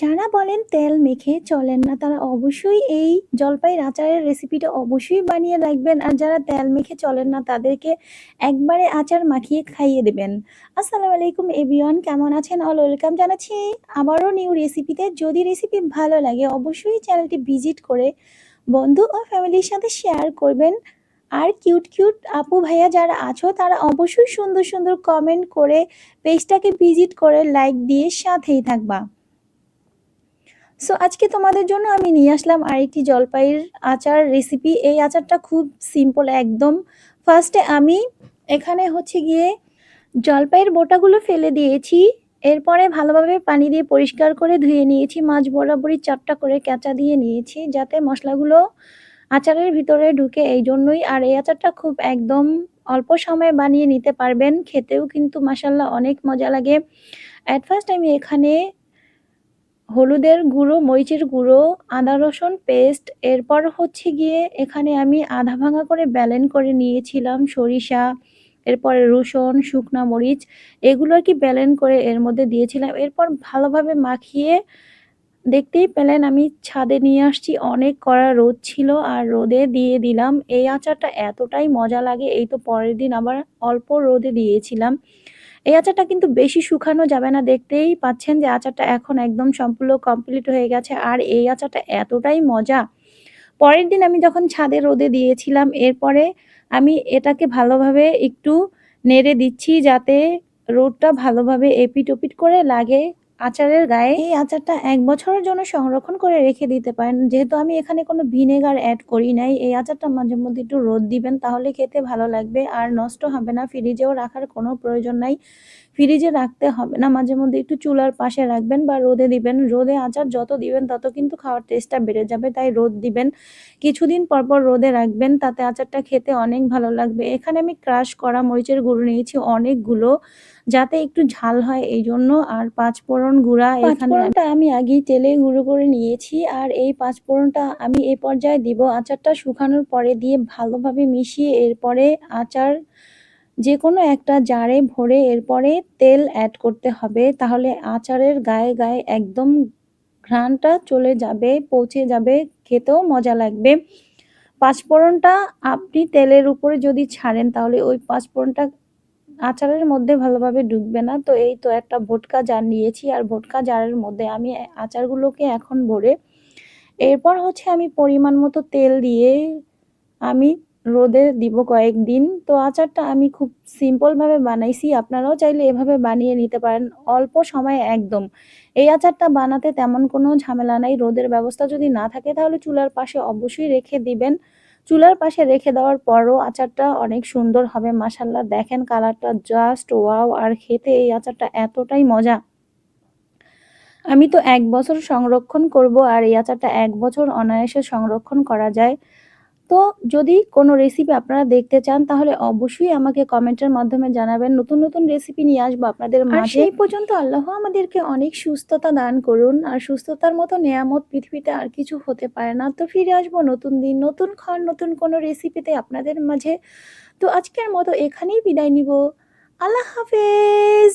যারা বলেন তেল মেখে চলেন না, তারা অবশ্যই এই জলপাইয়ের আচারের রেসিপিটা অবশ্যই বানিয়ে রাখবেন। আর যারা তেল মেখে চলেন না, তাদেরকে একবারে আচার মাখিয়ে খাইয়ে দেবেন। আসসালামু আলাইকুম এভরিওয়ান, কেমন আছেন? অল ওয়েলকাম জানাচ্ছি আবারও নিউ রেসিপিতে যদি রেসিপি ভালো লাগে, অবশ্যই চ্যানেলটি ভিজিট করে বন্ধু ও ফ্যামিলির সাথে শেয়ার করবেন। আর কিউট কিউট আপু ভাইয়া যারা আছো, তারা অবশ্যই সুন্দর সুন্দর কমেন্ট করে পেজটাকে ভিজিট করে লাইক দিয়ে সাথেই থাকবা। সো আজকে তোমাদের জন্য আমি নিয়ে আসলাম আরেকটি জলপাইয়ের আচার রেসিপি এই আচারটা খুব সিম্পল একদম। ফার্স্টে আমি এখানে হচ্ছে গিয়ে জলপাইয়ের বোটাগুলো ফেলে দিয়েছি। এরপরে ভালোভাবে পানি দিয়ে পরিষ্কার করে ধুয়ে নিয়েছি। মাছ বরাবরই চারটা করে ক্যাঁচা দিয়ে নিয়েছি যাতে মশলাগুলো আচারের ভিতরে ঢুকে। এই জন্যই আর এই আচারটা খুব একদম অল্প সময়ে বানিয়ে নিতে পারবেন। খেতেও কিন্তু মাসাল্লাহ অনেক মজা লাগে। অ্যাট ফার্স্ট আমি এখানে হলুদের গুঁড়ো, মরিচের গুঁড়ো, আদা রসুন পেস্ট এরপর হচ্ছে গিয়ে এখানে আমি আধা ভাঙা করে ব্যালেন করে নিয়েছিলাম সরিষা, এরপরে রসুন, শুকনা মরিচ, এগুলো আর কি ব্যালেন করে এর মধ্যে দিয়েছিলাম। এরপর ভালোভাবে মাখিয়ে দেখতেই পেলেন আমি ছাদে নিয়ে আসছি, অনেক কড়া রোদ ছিল আর রোদে দিয়ে দিলাম। এই আচারটা এতটাই মজা লাগে, এই তো পরের দিন আবার অল্প রোদে দিয়েছিলাম। এই আচারটা কিন্তু বেশি শুকানো যাবে না, দেখতেই পাচ্ছেন যে আচারটা এখন একদম সম্পূর্ণ কমপ্লিট হয়ে গেছে। আর এই আচারটা এতটাই মজা। পরের দিন আমি যখন ছাদে রোদে দিয়েছিলাম, এরপরে আমি এটাকে ভালোভাবে একটু নেড়ে দিচ্ছি যাতে রোদটা ভালোভাবে এপিট ওপিট করে লাগে। আচারের গায়ে এই আচারটা এক বছরের জন্য সংরক্ষণ করে রেখে দিতে পারেন। যেহেতু আমি এখানে কোনো ভিনেগার অ্যাড করি নাই, এই আচারটা মাঝে মধ্যে একটু রোদ দিবেন, তাহলে খেতে ভালো লাগবে আর নষ্ট হবে না। ফ্রিজেও রাখার কোনো প্রয়োজন নাই। ফ্রিজে রাখতে হবে না, মাঝে মধ্যে একটু চুলার পাশে রাখবেন বা রোদে দিবেন। রোদে আচার যত দিবেন, তত কিন্তু খাওয়ার টেস্টটা বেড়ে যাবে, তাই রোদ দিবেন। কিছুদিন পরপর রোদে রাখবেন, তাতে আচারটা খেতে অনেক ভালো লাগবে। এখানে আমি ক্রাশ করা মরিচের গুঁড়ো নিয়েছি অনেকগুলো। যাতে একটু ঝাল হয় এই জন্য আর পাঁচ ফোড়ন গুঁড়া এখানে আমি আগেই তেলে গুঁড়ো করে নিয়েছি আর এই পাঁচ ফোড়নটা আমি এই পর্যায়ে দিব আচারটা শুকানোর পরে দিয়ে ভালোভাবে মিশিয়ে এরপরে আচার যে কোনো একটা জারে ভরে এরপরে তেল অ্যাড করতে হবে তাহলে আচারের গায়ে গায়ে একদম ঘ্রাণটা চলে যাবে পৌঁছে যাবে খেতেও মজা লাগবে। পাঁচফোড়নটা আপনি তেলের উপরে যদি ছাড়েন তাহলে ওই পাঁচফোড়নটা আচারের মধ্যে ভালোভাবে ঢুকবে না। তো এই তো একটা ভোটকা জার নিয়েছি আর ভোটকা জারের মধ্যে আমি আচারগুলোকে এখন ভরে এরপর হচ্ছে আমি পরিমাণ মতো তেল দিয়ে আমি রোদে দিব কয়েকদিন। তো আচারটা আমি খুব সিম্পলভাবে বানাইছি। আপনারাও চাইলে এভাবে বানিয়ে নিতে পারেন। অল্প সময় একদম। এই আচারটা বানাতে তেমন কোনো ঝামেলা নাই। রোদের ব্যবস্থা যদি না থাকে তাহলে চুলার পাশে অবশ্যই রেখে দিবেন। চুলার পাশে রেখে দেওয়ার পরও আচারটা অনেক সুন্দর হবে মাসাল্লাহ দেখেন কালারটা জাস্ট ওয়াও আর খেতে এই আচারটা এতটাই মজা। আমি তো এক বছর সংরক্ষণ করব, আর এই আচারটা এক বছর অনায়াসে সংরক্ষণ করা যায়। তো যদি কোনো রেসিপি আপনারা দেখতে চান তাহলে অবশ্যই আমাকে কমেন্টের মাধ্যমে জানাবেন। নতুন নতুন রেসিপি নিয়ে আসব আপনাদের মাঝে। এই পর্যন্ত আল্লাহ আমাদেরকে অনেক সুস্থতা দান করুন আর সুস্থতার মতো নেয়ামত পৃথিবীতে আর কিছু হতে পারে না। তো ফিরে আসব নতুন দিন নতুন ক্ষণ নতুন কোনো রেসিপিতে আপনাদের মাঝে। তো আজকের মতো এখানেই বিদায় নিব। আল্লাহ হাফেজ!